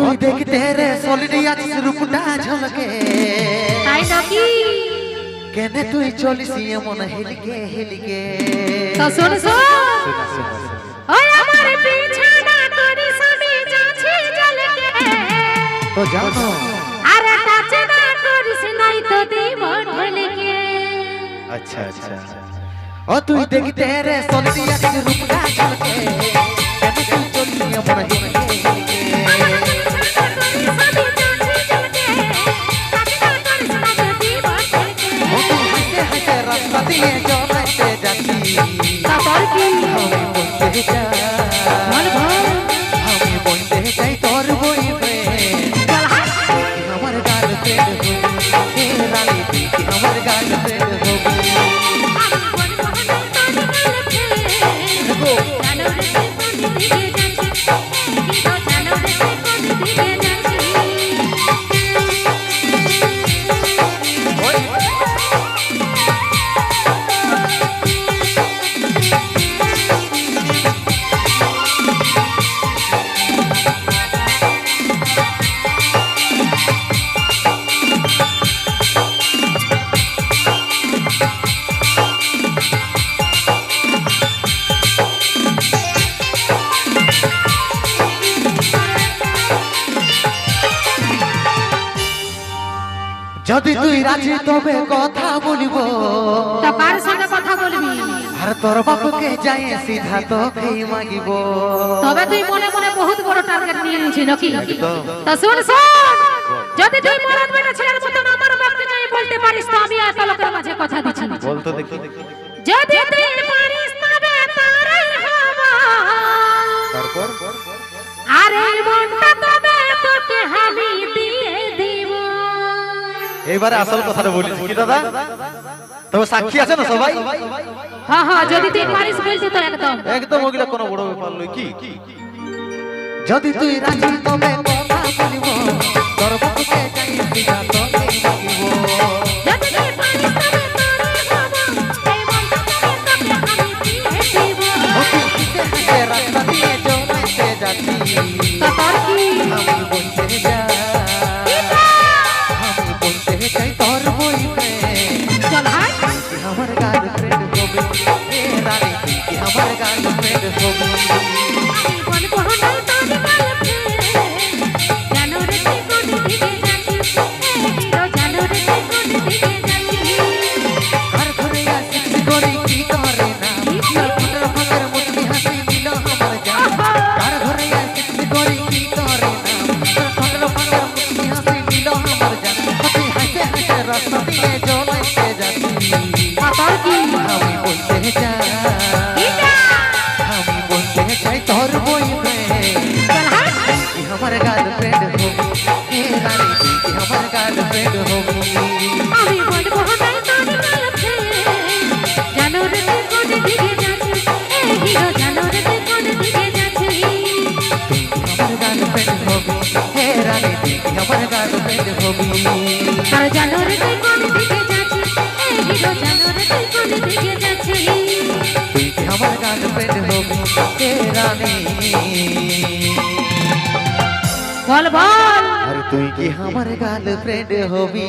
তুই দেখতে রে সলিডি আছিস রূপটা ঝলকে। তাই নাকি? কেনে তুই চলিস এমন হেলিকে হেলিকে? তো শোন শোন। ওই আমার বিছানা করি সবে যাচ্ছে জলকে। তো জানো। আরে টাচ না করিস নাই তো দেব ঢলকে। আচ্ছা আচ্ছা। ও তুই দেখতে রে সলিডি আছিস রূপটা ঝলকে। কেনে তুই চলিস এমন হেলিকে হেলিকে? ও যদি তুই রাজি তবে কথা বলিব। কার সঙ্গে কথা বলবি? আর তোর বাপকে যাই সিধা তোকে মাগিব তবে তুই মনে মনে বহুত বড় টার্গেট নিয়ে নিয়েছিস নাকি? তা শুন শুন। যদি তুই মরদ বেটা ছেলের মতন আমার বাপকে যাই বলতে পারিস তো আমি এত লোকের মাঝে কথা দিচ্ছি বলতো দেখি। যদি তুই পারিস এইবারে আসল কথাটা বলিস কি দাদা? তবে সাক্ষী আছে না সবাই? হ্যাঁ হ্যাঁ যদি তুই পারিস বলতে তো একদম। একদম ওগুলা কোনো বড় ব্যাপার নয়। কি? যদি তুই রাজি তবে কথা বলিব তোর বাপকে যাই সিধা তোকে মাগিব। যদি তুই পারিস তবে তারে এই মনটা তবে তোকে আমি দিয়ে দিব। ও তুই রাস্তা দিয়ে জমাইতে হাসে হাসে রাস্তা দিয়ে জলাইতে যাচ্ছিস আমার গার্লফ্রেন্ড হবি আমি বলব না তোর গল্পে জানো রে তুই কোন দিকে যাচ্ছিস এ হিরো জানো রে তুই কোন দিকে যাচ্ছিস তুই কি আমার গার্লফ্রেন্ড হবি হে রানী তুই কি আমার গার্লফ্রেন্ড হবি আর জানো রে তুই কোন দিকে যাচ্ছিস এ হিরো জানো রে তুই কোন দিকে যাচ্ছিস তুই কি আমার গার্লফ্রেন্ড হবি হে রানী বল বল আর তুই কি আমার গার্লফ্রেন্ড হবি?